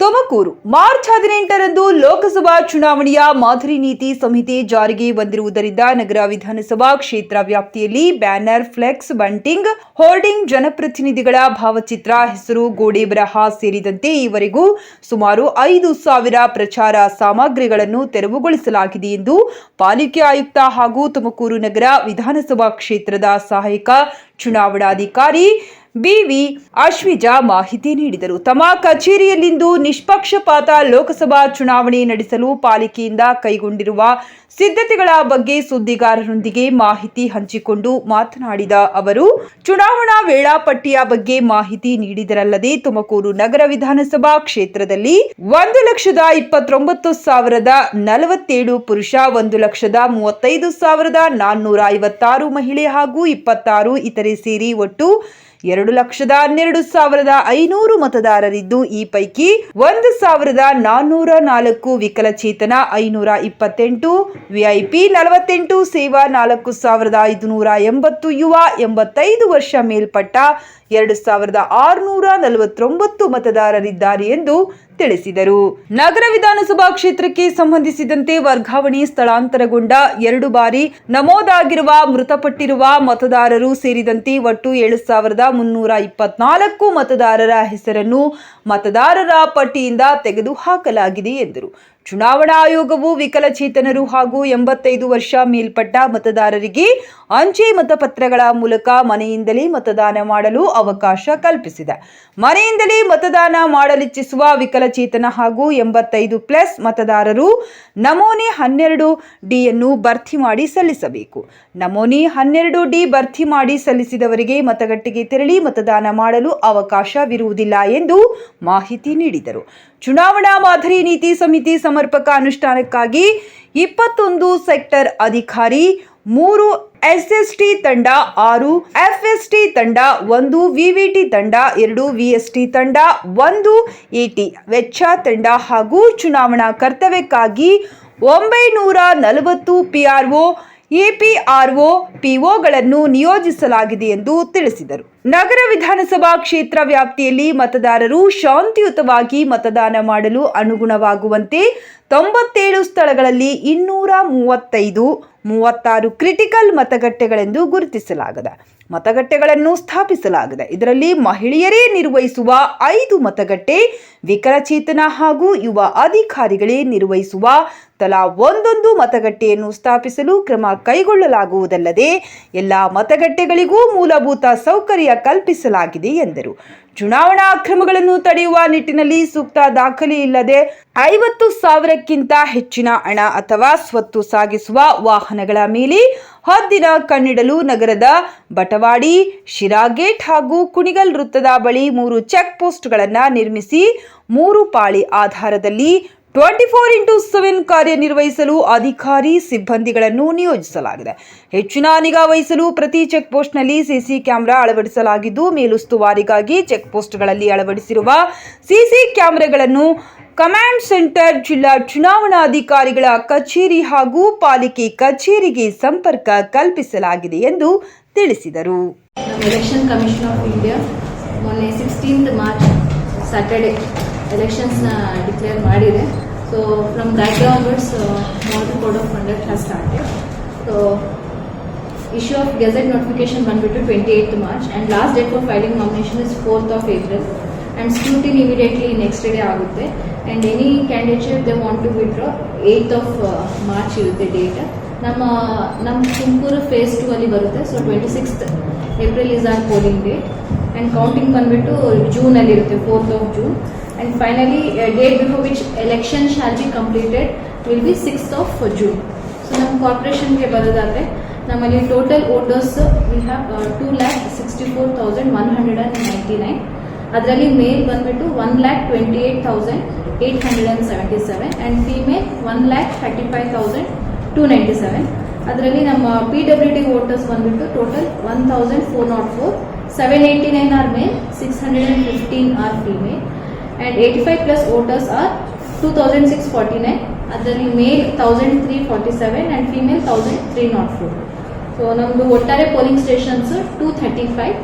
Tumakuru March ಹದಿನೆಂಟರಂದು ಲೋಕಸಭಾ ಚುನಾವಣೆಯ ಮಾದರಿ ನೀತಿ ಸಂಹಿತೆ ಜಾರಿಗೆ ಬಂದಿರುವುದರಿಂದ ನಗರ ವಿಧಾನಸಭಾ ಕ್ಷೇತ್ರ ವ್ಯಾಪ್ತಿಯಲ್ಲಿ ಬ್ಯಾನರ್, ಫ್ಲೆಕ್ಸ್, ಬಂಟಿಂಗ್, ಹೋರ್ಡಿಂಗ್ ಜನಪ್ರತಿನಿಧಿಗಳ ಭಾವಚಿತ್ರ, ಹೆಸರು, ಗೋಡೆ, ಬರಹ ಸೇರಿದಂತೆ ಈವರೆಗೂ ಸುಮಾರು ಐದು ಸಾವಿರ ಪ್ರಚಾರ ಸಾಮಗ್ರಿಗಳನ್ನು ತೆರವುಗೊಳಿಸಲಾಗಿದೆ ಎಂದು ಪಾಲಿಕೆ ಆಯುಕ್ತ ಹಾಗೂ ತುಮಕೂರು ನಗರ ವಿಧಾನಸಭಾ ಕ್ಷೇತ್ರದ ಸಹಾಯಕ ಚುನಾವಣಾಧಿಕಾರಿ ಬಿವಿ ಅಶ್ವಿಜಾ ಮಾಹಿತಿ ನೀಡಿದರು. ತಮ್ಮ ಕಚೇರಿಯಲ್ಲಿಂದು ನಿಷ್ಪಕ್ಷಪಾತ ಲೋಕಸಭಾ ಚುನಾವಣೆ ನಡೆಸಲು ಪಾಲಿಕೆಯಿಂದ ಕೈಗೊಂಡಿರುವ ಸಿದ್ಧತೆಗಳ ಬಗ್ಗೆ ಸುದ್ದಿಗಾರರೊಂದಿಗೆ ಮಾಹಿತಿ ಹಂಚಿಕೊಂಡು ಮಾತನಾಡಿದ ಅವರು, ಚುನಾವಣಾ ವೇಳಾಪಟ್ಟಿಯ ಬಗ್ಗೆ ಮಾಹಿತಿ ನೀಡಿದರಲ್ಲದೆ ತುಮಕೂರು ನಗರ ವಿಧಾನಸಭಾ ಕ್ಷೇತ್ರದಲ್ಲಿ ಒಂದು ಲಕ್ಷದ ಇಪ್ಪತ್ತೊಂಬತ್ತು ಸಾವಿರದ ನಲವತ್ತೇಳು ಪುರುಷ, ಒಂದು ಲಕ್ಷದ ಮೂವತ್ತೈದು ಸಾವಿರದ ನಾನ್ನೂರ ಐವತ್ತಾರು ಮಹಿಳೆ ಹಾಗೂ ಇಪ್ಪತ್ತಾರು ಇತರೆ ಸೇರಿ ಒಟ್ಟು ಎರಡು ಲಕ್ಷದ ಹನ್ನೆರಡು ಸಾವಿರದ ಐನೂರು ಮತದಾರರಿದ್ದು ಈ ಪೈಕಿ ಒಂದು ಸಾವಿರದ ನಾನ್ನೂರ ನಾಲ್ಕು ವಿಕಲಚೇತನ, ಐನೂರ ಇಪ್ಪತ್ತೆಂಟು ವಿಐಪಿ, ನಲವತ್ತೆಂಟು ಸೇವಾ, ನಾಲ್ಕು ಸಾವಿರದ ಐದುನೂರ ಎಂಬತ್ತು ಯುವ, ಎಂಬತ್ತೈದು ವರ್ಷ ಮೇಲ್ಪಟ್ಟ, ಎರಡು ಸಾವಿರದ ಆರುನೂರ ನಲವತ್ತೊಂಬತ್ತು ಮತದಾರರಿದ್ದಾರೆ ಎಂದು ತಿಳಿಸಿದರು. ನಗರ ವಿಧಾನಸಭಾ ಕ್ಷೇತ್ರಕ್ಕೆ ಸಂಬಂಧಿಸಿದಂತೆ ವರ್ಗಾವಣೆ ಸ್ಥಳಾಂತರಗೊಂಡ ಎರಡು ಬಾರಿ ನಮೋದಾಗಿರುವ, ಮೃತಪಟ್ಟಿರುವ ಮತದಾರರು ಸೇರಿದಂತೆ ಒಟ್ಟು ಏಳು ಸಾವಿರದ ಮುನ್ನೂರ ಇಪ್ಪತ್ನಾಲ್ಕು ಮತದಾರರ ಹೆಸರನ್ನು ಮತದಾರರ ಪಟ್ಟಿಯಿಂದ ತೆಗೆದುಹಾಕಲಾಗಿದೆ ಎಂದರು. ಚುನಾವಣಾ ಆಯೋಗವು ವಿಕಲಚೇತನರು ಹಾಗೂ ಎಂಬತ್ತೈದು ವರ್ಷ ಮೇಲ್ಪಟ್ಟ ಮತದಾರರಿಗೆ ಅಂಚೆ ಮತಪತ್ರಗಳ ಮೂಲಕ ಮನೆಯಿಂದಲೇ ಮತದಾನ ಮಾಡಲು ಅವಕಾಶ ಕಲ್ಪಿಸಿದೆ. ಮನೆಯಿಂದಲೇ ಮತದಾನ ಮಾಡಲಿಚ್ಛಿಸುವ ವಿಕಲಚೇತನ ಹಾಗೂ ಎಂಬತ್ತೈದು ಪ್ಲಸ್ ಮತದಾರರು ನಮೂನೆ ಹನ್ನೆರಡು ಡಿಯನ್ನು ಭರ್ತಿ ಮಾಡಿ ಸಲ್ಲಿಸಬೇಕು. ನಮೂನೆ ಹನ್ನೆರಡು ಡಿ ಭರ್ತಿ ಮಾಡಿ ಸಲ್ಲಿಸಿದವರಿಗೆ ಮತಗಟ್ಟೆಗೆ ತೆರಳಿ ಮತದಾನ ಮಾಡಲು ಅವಕಾಶವಿರುವುದಿಲ್ಲ ಎಂದು ಮಾಹಿತಿ ನೀಡಿದರು. ಚುನಾವಣಾ ಮಾದರಿ ನೀತಿ ಸಮಿತಿ ಸಮರ್ಪಕ ಅನುಷ್ಠಾನಕ್ಕಾಗಿ ಇಪ್ಪತ್ತೊಂದು ಸೆಕ್ಟರ್ ಅಧಿಕಾರಿ, ಮೂರು ಎಸ್ಎಸ್ಟಿ ತಂಡ, ಆರು ಎಫ್ಎಸ್ಟಿ ತಂಡ, ಒಂದು ವಿವಿಟಿ ತಂಡ, ಎರಡು ವಿಎಸ್ಟಿ ತಂಡ, ಒಂದು ಇಟಿ ವೆಚ್ಚ ತಂಡ ಹಾಗೂ ಚುನಾವಣಾ ಕರ್ತವ್ಯಕ್ಕಾಗಿ ಒಂಬೈನೂರ ನಲವತ್ತು ಪಿಆರ್ಒ ಎಪಿಆರ್ಒ, ಪಿಒಗಳನ್ನು ನಿಯೋಜಿಸಲಾಗಿದೆ ಎಂದು ತಿಳಿಸಿದರು. ನಗರ ವಿಧಾನಸಭಾ ಕ್ಷೇತ್ರ ವ್ಯಾಪ್ತಿಯಲ್ಲಿ ಮತದಾರರು ಶಾಂತಿಯುತವಾಗಿ ಮತದಾನ ಮಾಡಲು ಅನುಗುಣವಾಗುವಂತೆ ತೊಂಬತ್ತೇಳು ಸ್ಥಳಗಳಲ್ಲಿ ಇನ್ನೂರ ಮೂವತ್ತೈದು, ಮೂವತ್ತಾರು ಕ್ರಿಟಿಕಲ್ ಮತಗಟ್ಟೆಗಳೆಂದು ಗುರುತಿಸಲಾಗಿದೆ. ಮತಗಟ್ಟೆಗಳನ್ನು ಸ್ಥಾಪಿಸಲಾಗಿದೆ. ಇದರಲ್ಲಿ ಮಹಿಳೆಯರೇ ನಿರ್ವಹಿಸುವ ಐದು ಮತಗಟ್ಟೆ, ವಿಕಲಚೇತನ ಹಾಗೂ ಯುವ ಅಧಿಕಾರಿಗಳೇ ನಿರ್ವಹಿಸುವ ತಲಾ ಒಂದೊಂದು ಮತಗಟ್ಟೆಯನ್ನು ಸ್ಥಾಪಿಸಲು ಕ್ರಮ ಕೈಗೊಳ್ಳಲಾಗುವುದಲ್ಲದೆ ಎಲ್ಲ ಮತಗಟ್ಟೆಗಳಿಗೂ ಮೂಲಭೂತ ಸೌಕರ್ಯ ಕಲ್ಪಿಸಲಾಗಿದೆ ಎಂದರು. ಚುನಾವಣಾ ಅಕ್ರಮಗಳನ್ನು ತಡೆಯುವ ನಿಟ್ಟಿನಲ್ಲಿ ಸೂಕ್ತ ದಾಖಲೆ ಇಲ್ಲದೆ ಐವತ್ತು ಸಾವಿರಕ್ಕಿಂತ ಹೆಚ್ಚಿನ ಹಣ ಅಥವಾ ಸ್ವತ್ತು ಸಾಗಿಸುವ ವಾಹನಗಳ ಮೇಲೆ ಹದ್ದಿನ ಕಣ್ಣಿಡಲು ನಗರದ ಬಟವಾಡಿ, ಶಿರಾಗೇಟ್ ಹಾಗೂ ಕುಣಿಗಲ್ ವೃತ್ತದ ಬಳಿ ಮೂರು ಚೆಕ್ ಪೋಸ್ಟ್ಗಳನ್ನು ನಿರ್ಮಿಸಿ ಮೂರು ಪಾಳಿ ಆಧಾರದಲ್ಲಿ ಟ್ವೆಂಟಿ ಫೋರ್ ಇಂಟು ಸೆವೆನ್ ಕಾರ್ಯನಿರ್ವಹಿಸಲು ಅಧಿಕಾರಿ ಸಿಬ್ಬಂದಿಗಳನ್ನು ನಿಯೋಜಿಸಲಾಗಿದೆ. ಹೆಚ್ಚಿನ ನಿಗಾ ವಹಿಸಲು ಪ್ರತಿ ಚೆಕ್ ಪೋಸ್ಟ್ನಲ್ಲಿ ಸಿಸಿ ಕ್ಯಾಮೆರಾ ಅಳವಡಿಸಲಾಗಿದ್ದು, ಮೇಲುಸ್ತುವಾರಿಗಾಗಿ ಚೆಕ್ ಪೋಸ್ಟ್ಗಳಲ್ಲಿ ಅಳವಡಿಸಿರುವ ಸಿಸಿ ಕ್ಯಾಮೆರಾಗಳನ್ನು ಕಮಾಂಡ್ ಸೆಂಟರ್ ಜಿಲ್ಲಾ ಚುನಾವಣಾಧಿಕಾರಿಗಳ ಕಚೇರಿ ಹಾಗೂ ಪಾಲಿಕೆ ಕಚೇರಿಗೆ ಸಂಪರ್ಕ ಕಲ್ಪಿಸಲಾಗಿದೆ ಎಂದು ತಿಳಿಸಿದರು. ಎಲೆಕ್ಷನ್ ಕಮಿಷನ್ ಆಫ್ ಇಂಡಿಯಾ ಮೊನ್ನೆ ಸಿಕ್ಸ್ಟೀನ್ತ್ ಮಾರ್ಚ್ ಸ್ಯಾಟರ್ಡೆ ಎಲೆಕ್ಷನ್ಸ್ನ ಡಿಕ್ಲೇರ್ ಮಾಡಿದೆ. So from that onwards model code of conduct has so issue of gazette notification ಬಂದ್ಬಿಟ್ಟು twenty eighth March and last date for filing nomination is fourth of April and scrutiny immediately next day ಆಗುತ್ತೆ. And any candidate they want to withdraw eighth of March ಇರುತ್ತೆ date ನಮ್ಮ ನಮ್ಮ Tumakuru phase two ಅಲ್ಲಿ ಬರುತ್ತೆ. So twenty sixth April is are polling date and counting ಬಂದುಬಿಟ್ಟು ಜೂನಲ್ಲಿ ಇರುತ್ತೆ fourth of June and finally date before which election shall be completed will be sixth of June so ನಮ್ಮ ಕಾರ್ಪೊರೇಷನ್ಗೆ ಬರೋದಾದರೆ, ನಮ್ಮಲ್ಲಿ total voters we have two lakh sixty four thousand one hundred and ninety nine ಅದರಲ್ಲಿ male ಬಂದ್ಬಿಟ್ಟು one lakh twenty eight thousand eight hundred and seventy seven and female one lakh thirty five thousand two ninety seven ಅದರಲ್ಲಿ ನಮ್ಮ P W D voters ಬಂದ್ಬಿಟ್ಟು total one thousand four nought four seven eighty nine are male six hundred and fifteen are female and eighty five plus voters are two thousand six forty nine ಅದರಲ್ಲಿ male thousand three forty seven and female thousand three nought four so ನಮ್ಮದು ಒಟ್ಟಾರೆ polling stations two thirty five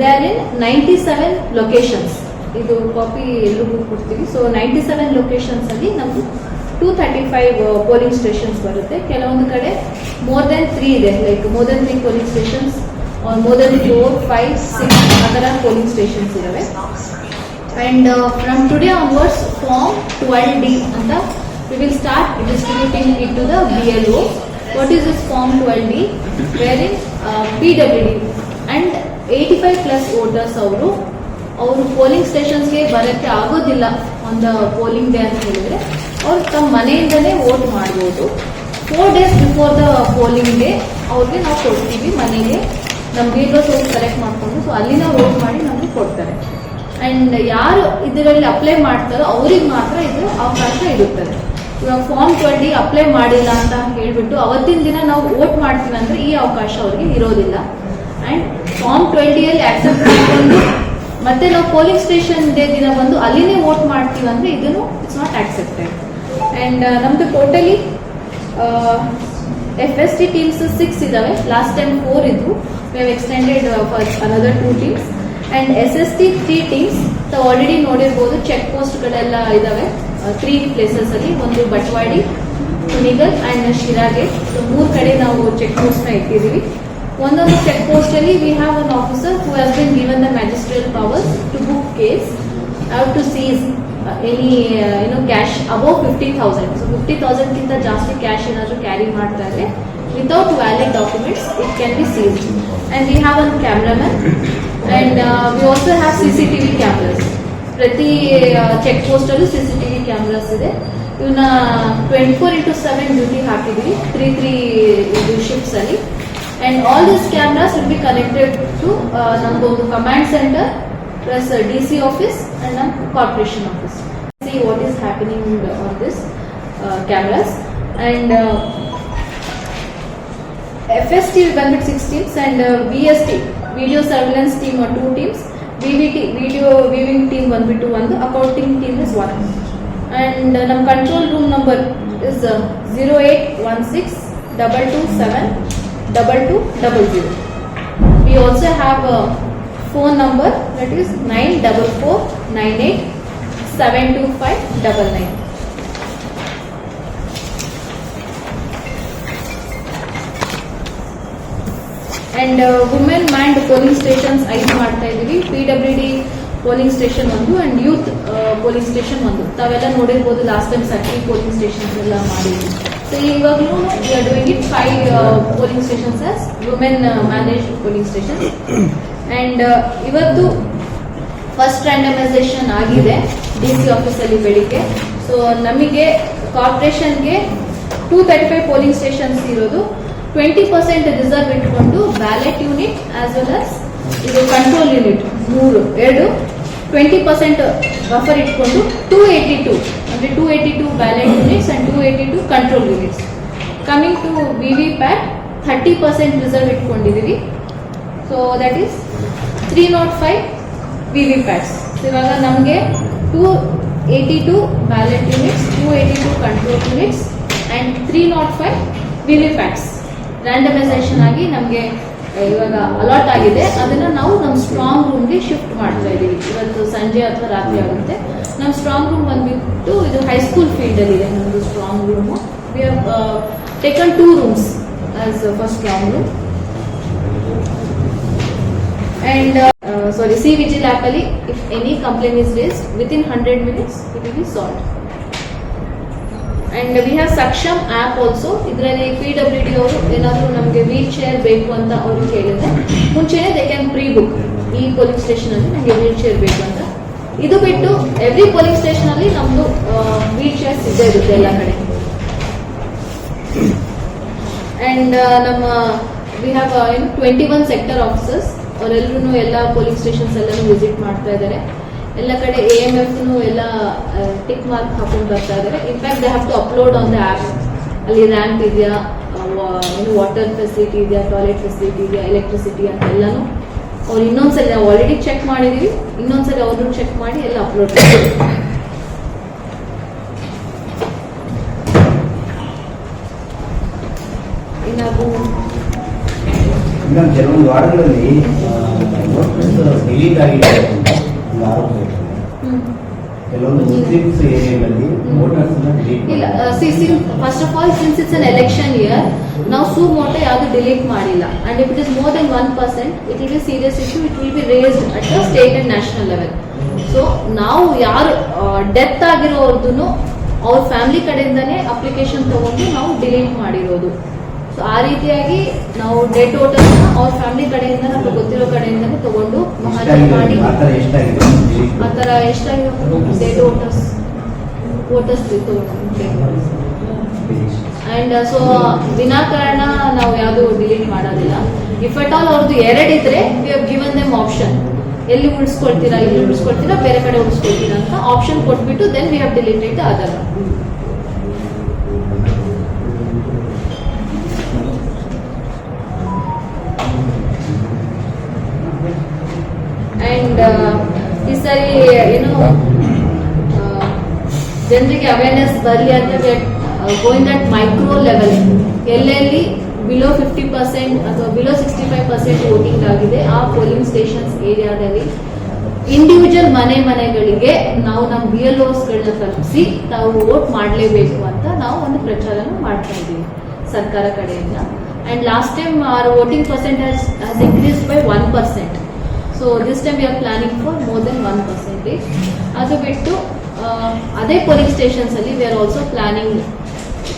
they are in ninety seven locations ಇದು copy ಎಲ್ರಿಗೂ ಕೊಡ್ತೀವಿ. So ninety seven ಲೊಕೇಶನ್ಸಲ್ಲಿ ನಮ್ದು two thirty five polling stations ಬರುತ್ತೆ. ಕೆಲವೊಂದು ಕಡೆ ಮೋರ್ ದೆನ್ ತ್ರೀ ಇದೆ. Like more than three polling stations more than four five six ಆ ಥರ ಪೋಲಿಂಗ್ ಸ್ಟೇಷನ್ಸ್ ಇದ್ದಾವೆ and from today onwards form twelve D ಅಂತ we will start distributing it to the B L O what is this form twelve D where in P W D and eighty five plus voters ಅವರು ಅವರು polling ಸ್ಟೇಷನ್ಸ್ಗೆ ಬರೋಕ್ಕೆ ಆಗೋದಿಲ್ಲ ಒಂದು polling day ಅಂತ ಹೇಳಿದ್ರೆ, ಅವ್ರು ತಮ್ಮ ಮನೆಯಿಂದನೇ ವೋಟ್ ಮಾಡ್ಬೋದು. Four days before the polling day ಅವ್ರಿಗೆ ನಾವು ಕೊಡ್ತೀವಿ ಮನೆಗೆ. ನಮ್ಮ ಬೀಗರ್ಸ್ ಹೋಗಿ ಕಲೆಕ್ಟ್ ಮಾಡಿಕೊಂಡು ಸೊ ಅಲ್ಲಿನ ವೋಟ್ ಮಾಡಿ ನಮಗೆ ಕೊಡ್ತಾರೆ. ಅಂಡ್ ಯಾರು ಇದರಲ್ಲಿ ಅಪ್ಲೈ ಮಾಡ್ತಾರೋ ಅವ್ರಿಗೆ ಮಾತ್ರ ಇದು ಅವಕಾಶ ಇರುತ್ತದೆ. ಇವಾಗ ಫಾರ್ಮ್ ಟ್ವೆಂಟಿ ಅಪ್ಲೈ ಮಾಡಿಲ್ಲ ಅಂತ ಹೇಳಿಬಿಟ್ಟು, ಅವತ್ತಿನ ದಿನ ನಾವು ವೋಟ್ ಮಾಡ್ತೀವಿ ಅಂದ್ರೆ ಈ ಅವಕಾಶ ಅವ್ರಿಗೆ ಇರೋದಿಲ್ಲ. ಅಂಡ್ ಫಾರ್ಮ್ ಟ್ವೆಂಟಿಯಲ್ಲಿ ಆಕ್ಸೆಪ್ಟ್ ಮಾಡಿಕೊಂಡು, ಮತ್ತೆ ನಾವು ಪೋಲಿಂಗ್ ಸ್ಟೇಷನ್ ಡೇ ದಿನ ಬಂದು ಅಲ್ಲಿನೇ ವೋಟ್ ಮಾಡ್ತೀವಿ ಅಂದ್ರೆ ಇದನ್ನು ಇಟ್ಸ್ ನಾಟ್ ಆಕ್ಸೆಪ್ಟೆಡ್ ಅಂಡ್ ನಮ್ದು totally F S T teams six ಇದಾವೆ. ಲಾಸ್ಟ್ ಟೈಮ್ ಫೋರ್ ಇದ್ವು. We have extended another two teams and S S T three teams ತಾವು ಆಲ್ರೆಡಿ ನೋಡಿರ್ಬೋದು ಚೆಕ್ ಪೋಸ್ಟ್ಗಳೆಲ್ಲ ಇದಾವೆ. ತ್ರೀ ಪ್ಲೇಸಸ್ ಅಲ್ಲಿ. ಒಂದು ಬಟ್ವಾಡಿ ಕುಣಿಗಲ್ ಅಂಡ್ ಶಿರಾಗೆ ಸೊ ಮೂರು ಕಡೆ ನಾವು ಚೆಕ್ ಪೋಸ್ಟ್ನ ಇಟ್ಟಿದ್ದೀವಿ. ಒಂದೊಂದು ಚೆಕ್ ಪೋಸ್ಟ್ ಅಲ್ಲಿ we have an officer who has been given the magisterial powers to book case have to seize any ಏನೋ cash above fifty thousand so fifty ತೌಸಂಡ್ಗಿಂತ ಜಾಸ್ತಿ ಕ್ಯಾಶ್ ಏನಾದರೂ ಕ್ಯಾರಿ ಮಾಡ್ತಾ ಇದ್ರೆ without valid documents it can be seize and we have one cameraman and we also have C C T ಪ್ರತಿ check post ಅಲ್ಲೂ C C T V cameras ಇದೆ. ಇವನ್ನ twenty four into seven duty ಹಾಕಿದ್ವಿ three three ಇದು shifts And all these cameras will be connected to uh, Command Center, plus uh, DC office and uh, Corporation office. See what is happening on this uh, cameras and uh, FST will conduct 6 teams and uh, VST, video surveillance team are 2 teams, VVT, video viewing team 1 to 1, accounting team is 1. And uh, control room number is uh, 0816 double two double zero. We also have a phone number that is nine double four nine eight seven two five double nine. And women manned polling stations ಐದು ಮಾಡ್ತಾ ಇದ್ದೀವಿ P W D polling station ಒಂದು and youth polling station ಒಂದು ತಾವೆಲ್ಲ ನೋಡಿರ್ಬೋದು last time thirty polling stations ಎಲ್ಲ ಮಾಡಿದ್ವಿ so ಇವಾಗಲೂ we are doing it five polling stations as women manage polling station and ಇವತ್ತು ಫಸ್ಟ್ ರ್ಯಾಂಡಮೈಸೇಷನ್ ಆಗಿದೆ ಡಿ ಸಿ ಆಫೀಸಲ್ಲಿ ಬೆಳಿಗ್ಗೆ. ಸೊ ನಮಗೆ ಕಾರ್ಪೊರೇಷನ್ಗೆ two thirty five polling stations ಇರೋದು. ಟ್ವೆಂಟಿ ಪರ್ಸೆಂಟ್ ರಿಸರ್ವ್ ಇಟ್ಕೊಂಡು ballot unit as well as ಇದು control unit ಮೂರು ಎರಡು. ಟ್ವೆಂಟಿ ಪರ್ಸೆಂಟ್ ಬಫರ್ ಇಟ್ಕೊಂಡು ಟೂ ಏಯ್ಟಿ ಟೂ ಅಂದರೆ two eighty two ballot units and two eighty two control units coming to V V PAT thirty percent reserve ಇಟ್ಕೊಂಡಿದ್ದೀವಿ so that is three nought five V V PATs ಇವಾಗ ನಮಗೆ two eighty two ballot units two eighty two control units and three nought five V V PATs randomization ಆಗಿ ನಮಗೆ ಇವಾಗ allot ಆಗಿದೆ. ಅದನ್ನ ನಾವು ನಮ್ಮ ಸ್ಟ್ರಾಂಗ್ ರೂಮ್ಗೆ ಶಿಫ್ಟ್ ಮಾಡ್ತಾ ಇದ್ದೀವಿ ಇವತ್ತು ಸಂಜೆ ಅಥವಾ ರಾತ್ರಿ ಆಗುತ್ತೆ. ನಮ್ಮ ಸ್ಟ್ರಾಂಗ್ ರೂಮ್ ಬಂದ್ಬಿಟ್ಟು ಇದು ಹೈಸ್ಕೂಲ್ ಫೀಲ್ಡಲ್ಲಿ ಇದೆ. ನಮ್ಮದು strong room we have taken two rooms as first strong room and sorry C vigil c vigil app ಅಲ್ಲಿ, if any complaint is raised, within 100 minutes, it will be we have Saksham app also ಇದರಲ್ಲಿ P W D ಅವರು ಏನಾದರೂ ನಮಗೆ wheel chair ಬೇಕು ಅಂತ ಅವರು ಕೇಳಿದ್ರೆ, ಮುಂಚೆನೆ ದೇ ಕ್ಯಾನ್ ಪ್ರೀ ಬುಕ್ ಈ ಪೊಲೀಸ್ ಸ್ಟೇಷನ್ ಅಲ್ಲಿ ನಮಗೆ ವೀಲ್ ಚೇರ್ ಬೇಕು ಅಂತ. ಇದು ಬಿಟ್ಟು ಎವ್ರಿ ಪೊಲೀಸ್ ಸ್ಟೇಷನಲ್ಲಿ ನಮ್ಮದು ವೀಲ್ ಚೇರ್ ಇದ್ದೇ ಇರುತ್ತೆ ಎಲ್ಲ ಕಡೆ. ಅಂಡ್ ನಮ್ಮ we have twenty one sector officers ಅವರೆಲ್ಲರೂ ಎಲ್ಲ ಪೊಲೀಸ್ ಸ್ಟೇಷನ್ಸ್ ಎಲ್ಲರೂ ವಿಸಿಟ್ ಮಾಡ್ತಾ ಇದ್ದಾರೆ. ಎಲ್ಲ ಕಡೆ ಎ ಎಂ ಎಫ್ ಎಲ್ಲ ಟಿಕ್ ಮಾರ್ಕ್ ಹಾಕೊಂಡು ಬರ್ತಾ ಇದ್ದಾರೆ in fact they have to upload on the app ಅಲ್ಲಿ ರ್ಯಾಂಪ್ ಇದೆಯಾ ಏನು ವಾಟರ್ ಫೆಸಿಲಿಟಿ ಇದೆಯಾ ಟಾಯ್ಲೆಟ್ ಫೆಸಿಲಿಟಿ ಇದೆಯಾ ಎಲೆಕ್ಟ್ರಿಸಿಟಿ ಅಂತ ಎಲ್ಲನೂ ಅವ್ರು ಇನ್ನೊಂದ್ಸರಿ ನಾವು ಆಲ್ರೆಡಿ ಚೆಕ್ ಮಾಡಿದೀವಿ. ಇನ್ನೊಂದ್ಸರಿ ಅವ್ರನ್ನೂ ಚೆಕ್ ಮಾಡಿ ಎಲ್ಲ ಅಪ್ಲೋಡ್ ಮಾಡ್ತೀವಿ ಇನ್ನೊಂದು ಕೆಲವೊಂದು ವಾರಗಳಲ್ಲಿ ಡಿಲೀಟ್ ಆಗಿದೆ ಒಂದು ಆರೋಪ ಇಲ್ಲ see first of all since it's an election year ನಾವು ಸೂ ಮೋಟ ಯಾವುದು ಡಿಲೀಟ್ ಮಾಡಿಲ್ಲ. And it is more than one percent it will be serious issue it will be raised at the state and national level so ನಾವು ಯಾರು death ಆಗಿರೋರ್ದು ಅವ್ರ family ಕಡೆಯಿಂದನೇ application ತಗೊಂಡು ನಾವು delete ಮಾಡಿರೋದು. So ಆ ರೀತಿಯಾಗಿ ನಾವು ಡೆಡ್ ವಾಟರ್ ಅವ್ರ ಫ್ಯಾಮಿಲಿ ಕಡೆಯಿಂದ ನಮ್ಗೆ ಗೊತ್ತಿರೋ ಕಡೆಯಿಂದ ತಗೊಂಡು ಮಹಾಜನ್ ಮಾಡಿ ಆ ಥರ ಎಷ್ಟಾಗಿ dead voters voters and so ವಿನಾಕಾರಣ ನಾವು ಯಾವುದು ಡಿಲೀಟ್ ಮಾಡೋದಿಲ್ಲ. ಇಫ್ ಅಟ್ ಆಲ್ ಅವ್ರದ್ದು ಎರಡಿದ್ರೆ we have given them option ಎಲ್ಲಿ ಉಳಿಸ್ಕೊಳ್ತೀರಾ ಇಲ್ಲಿ ಉಳಿಸ್ಕೊಳ್ತೀರಾ ಬೇರೆ ಕಡೆ ಉಳಿಸ್ಕೊಳ್ತೀರಾ ಅಂತ ಆಪ್ಷನ್ ಕೊಟ್ಬಿಟ್ಟು then we have deleted other and ಈ ಸರಿ ಏನು ಜನರಿಗೆ ಅವೇರ್ನೆಸ್ ಬರಲಿ ಅಂತ ಗೋಯಿಂಗ್ ಅಟ್ ಮೈಕ್ರೋ ಲೆವೆಲ್ ಎಲ್ಲೆಲ್ಲಿ ಬಿಲೋ ಫಿಫ್ಟಿ ಪರ್ಸೆಂಟ್ ಅಥವಾ below sixty five percent voting ಆಗಿದೆ, ಆ ಪೋಲಿಂಗ್ ಸ್ಟೇಷನ್ಸ್ ಏರಿಯಾದಲ್ಲಿ ಇಂಡಿವಿಜುವಲ್ ಮನೆ ಮನೆಗಳಿಗೆ ನಾವು ನಮ್ಮ ಬಿ ಎಲ್ ಓಸ್ಗಳನ್ನ ತಲುಪಿಸಿ ತಾವು ವೋಟ್ ಮಾಡಲೇಬೇಕು ಅಂತ ನಾವು ಒಂದು ಪ್ರಚಾರನ ಮಾಡ್ತಾ ಇದ್ದೀವಿ ಸರ್ಕಾರ ಕಡೆಯಿಂದ. And last time our voting percentage has increase by one percent so this time we are planning for more than one percentage ಅದು ಬಿಟ್ಟು ಅದೇ ಪೊಲೀಸ್ ಸ್ಟೇಷನ್ಸ್ ಅಲ್ಲಿ we are also planning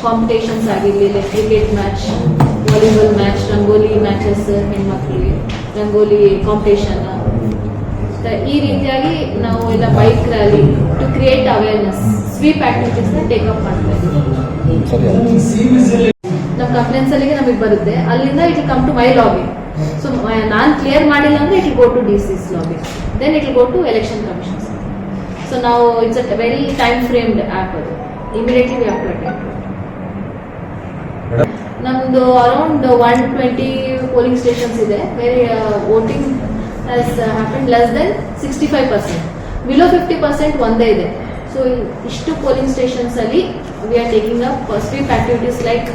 competitions ಆಗಿರಲಿ like cricket match volleyball match rangoli matches ಹೆಣ್ಮಕ್ಳಿಗೆ rangoli competition ಈ ರೀತಿಯಾಗಿ ನಾವು ಎಲ್ಲ bike rally to create awareness sweep activities take up ಮಾಡ್ತಾ ಇದ್ದೀವಿ ನಮ್ಮ ಕಂಪ್ಲೇಂಟ್ಸ್ ಅಲ್ಲಿಗೆ ನಮಗೆ ಬರುತ್ತೆ. ಅಲ್ಲಿಂದ it come to my lobby so ನಾನು ಕ್ಲಿಯರ್ ಮಾಡಿಲ್ಲ ಅಂದ್ರೆ it go to D C's lobby then it go to election commission so ನಾವು it's a very time framed app ಅದು. ಇಮಿಡಿಯೇಟ್ಲಿ ವಿ ನಮ್ದು around one twenty polling stations ಇದೆ. Very voting happen less than sixty five percent below fifty percent ಒಂದೇ ಇದೆ. So ಇಷ್ಟು polling stations ಅಲ್ಲಿ we are taking up sweep activities like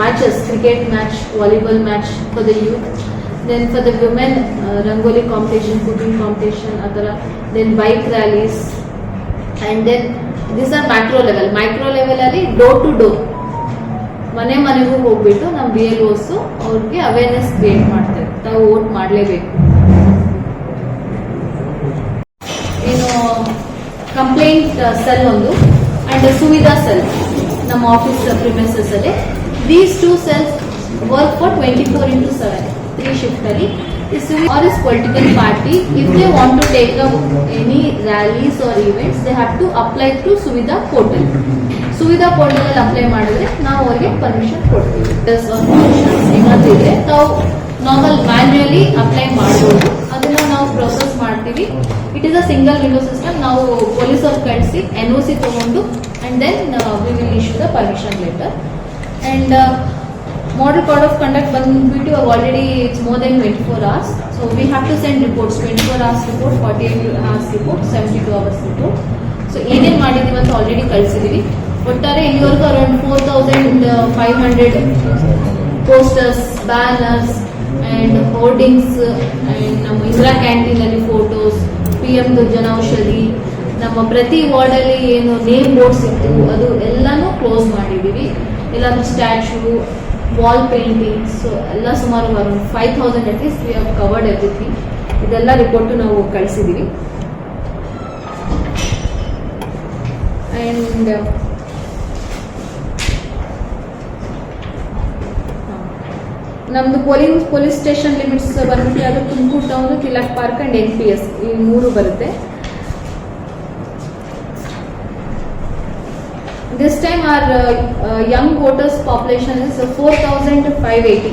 matches cricket match volleyball match for the youth then for the women rangoli competition cooking competition ಆ ಥರ then bike rallies and then this are micro level micro ಲೆವೆಲಲ್ಲಿ door to door ಮನೆ ಮನೆಗೂ ಹೋಗ್ಬಿಟ್ಟು ನಮ್ಮ B L ಓಸು ಅವ್ರಿಗೆ awareness create ಮಾಡ್ತಾರೆ. ತಾವು ವೋಟ್ ಮಾಡಲೇಬೇಕು. ಏನು ಕಂಪ್ಲೇಂಟ್ ಸೆಲ್ ಒಂದು. ಅಂಡ್ ಸುವಿಧಾ ಸೆಲ್ ನಮ್ಮ ಆಫೀಸ್ ಪ್ರಿಮೆಸಸ್ ಅಲ್ಲಿ. These two cells work for twenty four into seven three shift ಅಲ್ಲಿ or is political party if they want to take up any rallies or events they have to apply to Suvidha portal Suvidha portal ಅಲ್ಲಿ apply ಮಾಡಿದ್ರೆ ನಾವು ಅವರಿಗೆ permission ಕೊಡ್ತೀವಿ. ಏನಾದ್ರೂ ಇದ್ರೆ ತಾವು normal manually apply ಮಾಡ್ಬೋದು. ಅದನ್ನ ನಾವು ಪ್ರೊಸೆಸ್ ಮಾಡ್ತೀವಿ. It is a single window system ನಾವು ಪೊಲೀಸ್ ಅವ್ರು ಕಳಿಸಿ ಎನ್ ಒ ಸಿ ತಗೊಂಡು and then we will issue the permission letter and model code of conduct ಬಂದ್ಬಿಟ್ಟು already it's more than twenty four hours so we have to send reports twenty four hours report forty eight hours report seventy two hours report so ಏನೇನು ಮಾಡಿದ್ದೀವಿ ಅಂತ already ಕಳಿಸಿದೀವಿ. ಒಟ್ಟಾರೆ, ಇಲ್ಲಿವರೆಗೂ around four thousand five hundred posters banners and hoardings and ನಮ್ಮ ಇಂದಿರಾ ಕ್ಯಾಂಟೀನಲ್ಲಿ photos P Janaushadhi ನಮ್ಮ ಪ್ರತಿ ವಾರ್ಡಲ್ಲಿ ಏನು ನೇಮ್ ಬೋರ್ಡ್ಸ್ ಇತ್ತು, ಅದು ಎಲ್ಲಾನು ಕ್ಲೋಸ್ ಮಾಡಿದ್ದೀವಿ. ಎಲ್ಲಾನು ಸ್ಟ್ಯಾಚು, ವಾಲ್ ಪೇಂಟಿಂಗ್ಸ್, ಎಲ್ಲ ಸುಮಾರು five thousand at least we have covered everything ಇದೆಲ್ಲ ರಿಪೋರ್ಟು ನಾವು ಕಳಿಸಿದ್ದೀವಿ. ಆ್ಯಂಡ್ ನಮ್ದು ಪೊಲೀಸ್ ಪೊಲೀಸ್ ಸ್ಟೇಷನ್ ಲಿಮಿಟ್ಸ್ ಬರುತ್ತೆ. ಅದು Tumakuru town Tilak park and N P S ಈ ಮೂರು ಬರುತ್ತೆ. This time our young voters population is four thousand five eighty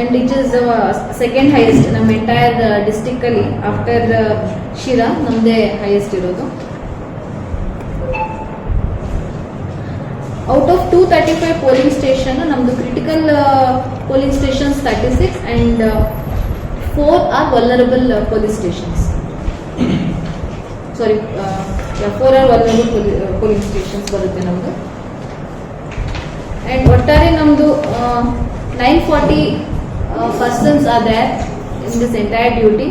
and it is second highest ನಮ್ಮ ಎಂಟೈರ್ ಡಿಸ್ಟಿಕ್ ಅಲ್ಲಿ after Sira ನಮ್ಮದೇ highest ಇರೋದು. Out of two thirty five polling station ನಮ್ದು critical polling stations thirty six and four are vulnerable police stations sorry four are vulnerable polling stations ಬರುತ್ತೆ ನಮ್ದು. And ಒಟ್ಟಾರೆ ನಮ್ದು nine forty persons are there in this entire duty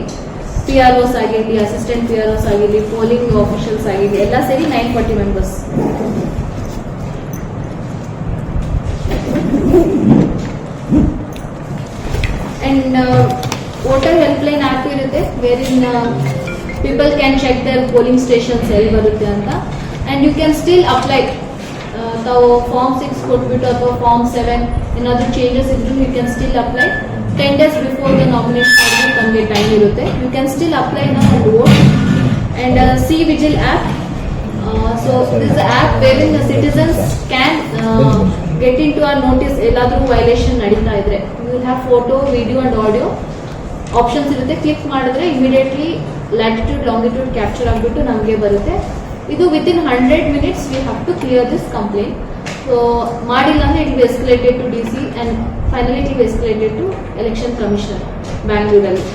P R Os ಆಗಿರಲಿ assistant P R Os ಆಗಿರಲಿ polling officials ಆಗಿರಲಿ, ಎಲ್ಲ ಸೇರಿ nine forty members and voter helpline app ಇರುತ್ತೆ where in people can check their polling stations ಎಲ್ಲಿ ಬರುತ್ತೆ ಅಂತ. And you can still apply ತಾವು ಫಾರ್ಮ್ ಸಿಕ್ಸ್ ಕೊಟ್ಬಿಟ್ಟು ಅಥವಾ ಫಾರ್ಮ್ ಸೆವೆನ್ ಏನಾದರೂ ಚೇಂಜಸ್ ಇದ್ರು you can still apply ten days before the nomination ಆದರೆ ತಮಗೆ ಟೈಮ್ ಇರುತ್ತೆ. ಯು ಕ್ಯಾನ್ ಸ್ಟಿಲ್ ಅಪ್ಲೈ ನಾ and vote and C vigil app so this app where in the citizens can get into or notice ಎಲ್ಲಾದರೂ violation ನಡೀತಾ ಇದ್ರೆ. Will have photo video and audio options ಇರುತ್ತೆ. Click ಮಾಡಿದ್ರೆ immediately latitude longitude capture ಆಗಿಬಿಟ್ಟು ನಮಗೆ ಬರುತ್ತೆ. ಇದು within hundred minutes we have to clear this complaint so ಮಾಡಿಲ್ಲ ಅಂದ್ರೆ it escalated to D C and finally it escalated to election commission ಬ್ಯಾಂಗ್ಳೂರಲ್ಲಿ